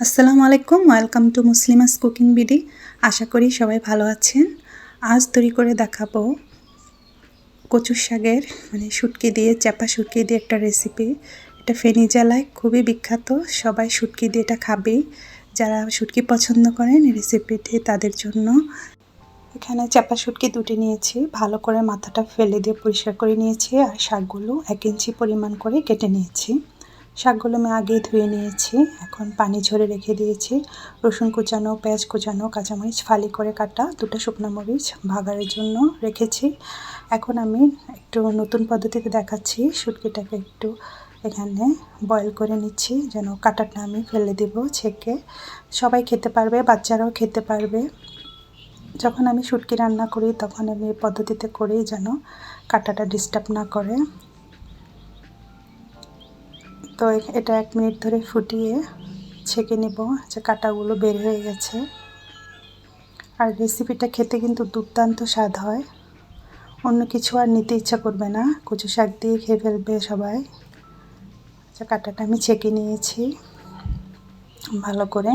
আসসালামু আলাইকুম, welcome to Muslimas cooking BD. আশা করি সবাই ভালো আছেন। আজ তৈরি করে দেখাবো কচুর শাকের মানে শুটকি দিয়ে চাপা শুটকি দিয়ে একটা রেসিপি এটা ফেনি জেলায় খুবই বিখ্যাত, সবাই শুটকি দিয়ে এটা খাবেই যারা শুটকি পছন্দ করেন রেসিপিটি তাদের জন্য। এখানে চাপা শুটকি দুটি নিয়েছি, ভালো করে মাথাটা ফেলে দিয়ে পরিষ্কার করে নিয়েছি, আর শাকগুলো এক ইঞ্চি পরিমাণ করে কেটে নিয়েছি। শাকগুলো আমি আগেই ধুয়ে নিয়েছি। এখন পানি ঝরে রেখে দিয়েছি। রসুন কুচানো, পেঁয়াজ কুচানো, কাঁচামরিচ ফালি করে কাটা দুটো শুকনো মরিচ ভাগারের জন্য রেখেছি। এখন আমি একটু নতুন পদ্ধতিতে দেখাচ্ছি। শুটকিটাকে একটু এখানে বয়েল করে নিচ্ছি যেন কাটাটা আমি ফেলে দেব ছেঁকে। সবাই খেতে পারবে, বাচ্চারাও খেতে পারবে। যখন আমি শুটকি রান্না করি তখন আমি এই পদ্ধতিতে করেই যেন কাটাটা ডিস্টার্ব না করে। তো এটা এক মিনিট ধরে ফুটিয়ে ছেঁকে নেব যে কাটাগুলো বের হয়ে গেছে। আর রেসিপিটা খেতে কিন্তু দুর্দান্ত স্বাদ হয়। অন্য কিছু আর নিতে ইচ্ছা করবে না। কচু শাক দিয়ে খেয়ে ফেলবে সবাই। আচ্ছা কাটাটা আমি ছেঁকে নিয়েছি। ভালো করে।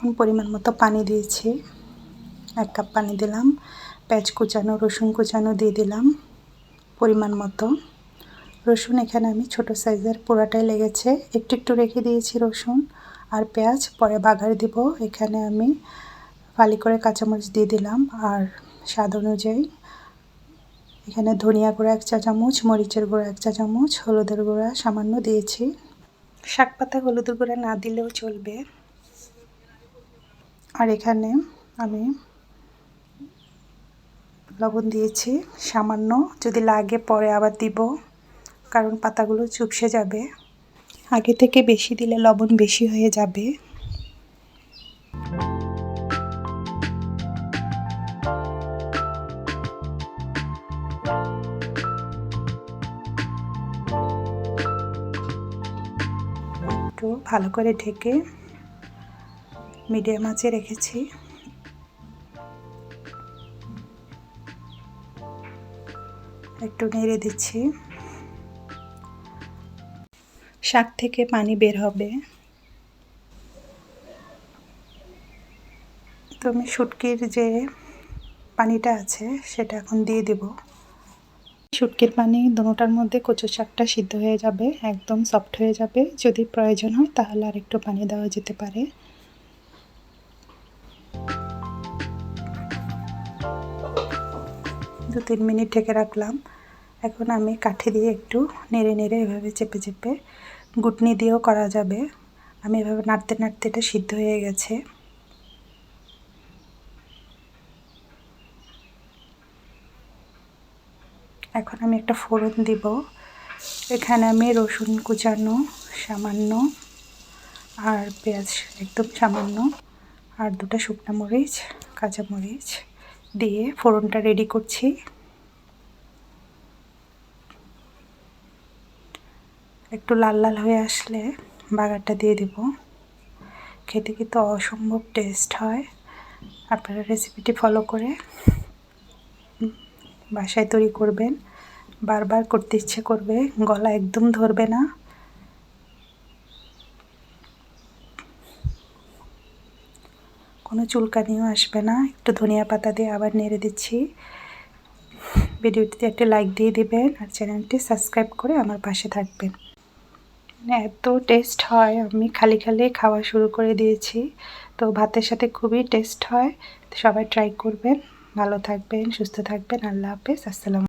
এখন পরিমাণ মতো পানি দিয়েছি। এক কাপ পানি দিলাম। পেঁয়াজ কুচানো, রসুন কুচানো দিয়ে দিলাম পরিমাণ মতো। রসুন এখানে আমি ছোট সাইজের পোড়াটাই লেগেছে। একটু একটু রেখে দিয়েছি রসুন আর পেঁয়াজ। পরে বাগার দিব। এখানে আমি ফালি করে কাঁচামরিচ দিয়ে দিলাম আর স্বাদ অনুযায়ী এখানে ধনিয়া গুঁড়া এক চা চামচ, মরিচের গুঁড়া এক চা চামচ, হলুদের গুঁড়া সামান্য দিয়েছি। শাক পাতা হলুদের গুঁড়া না দিলেও চলবে। আর এখানে আমি লবণ দিয়েছি, সামান্য। যদি লাগে পরে আবার দিব, কারণ পাতাগুলো চুপসে যাবে। আগে থেকে বেশি দিলে লবণ বেশি হয়ে যাবে। একটু ভালো করে ঢেকে মিডিয়াম আঁচে রেখেছি। একটু নেড়ে দিচ্ছি। শাক থেকে পানি বের হবে। তো আমি শুটকির যে পানিটা আছে, সেটা এখন দিয়ে দেব। শুটকির পানি দোনোটার মধ্যে কচু শাকটা সিদ্ধ হয়ে যাবে, একদম সফট হয়ে যাবে। যদি প্রয়োজন হয়, তাহলে আর একটু পানি দেওয়া যেতে পারে। দু তিন মিনিট ঢেকে রাখলাম। এখন আমি কাঠি দিয়ে একটু নেড়ে নেড়ে এভাবে চেপে চেপে গুটনি দিয়েও করা যাবে। আমি এভাবে নাড়তে নাড়তে এটা সিদ্ধ হয়ে গেছে। এখন আমি একটা ফোড়ন দিব। এখানে আমি রসুন কুচানো সামান্য আর পেঁয়াজ একদম সামান্য আর দুটো শুকনো মরিচ, কাঁচা মরিচ দিয়ে ফোড়নটা রেডি করছি। একটু লাল লাল হয়ে আসলে বাগারটা দিয়ে দিব। খেতে কিন্তু অসম্ভব টেস্ট হয়। আপনারা রেসিপিটি ফলো করে বাসায় তৈরি করবেন। বারবার করতে ইচ্ছে করবে, গলা একদম ধরবে না। কোনো চুলকানিও আসবে না। একটু ধনিয়া পাতা দিয়ে আবার নেড়ে দিচ্ছি। ভিডিওটিতে একটা লাইক দিয়ে দিবেন আর চ্যানেলটি সাবস্ক্রাইব করে আমার পাশে থাকবেন। এত টেস্ট হয়, আমি খালি খালি খাওয়া শুরু করে দিয়েছি। তো ভাতের সাথে খুবই টেস্ট হয়। সবাই ট্রাই করবেন। ভালো থাকবেন, সুস্থ থাকবেন। আল্লাহ হাফেজ। আসসালাম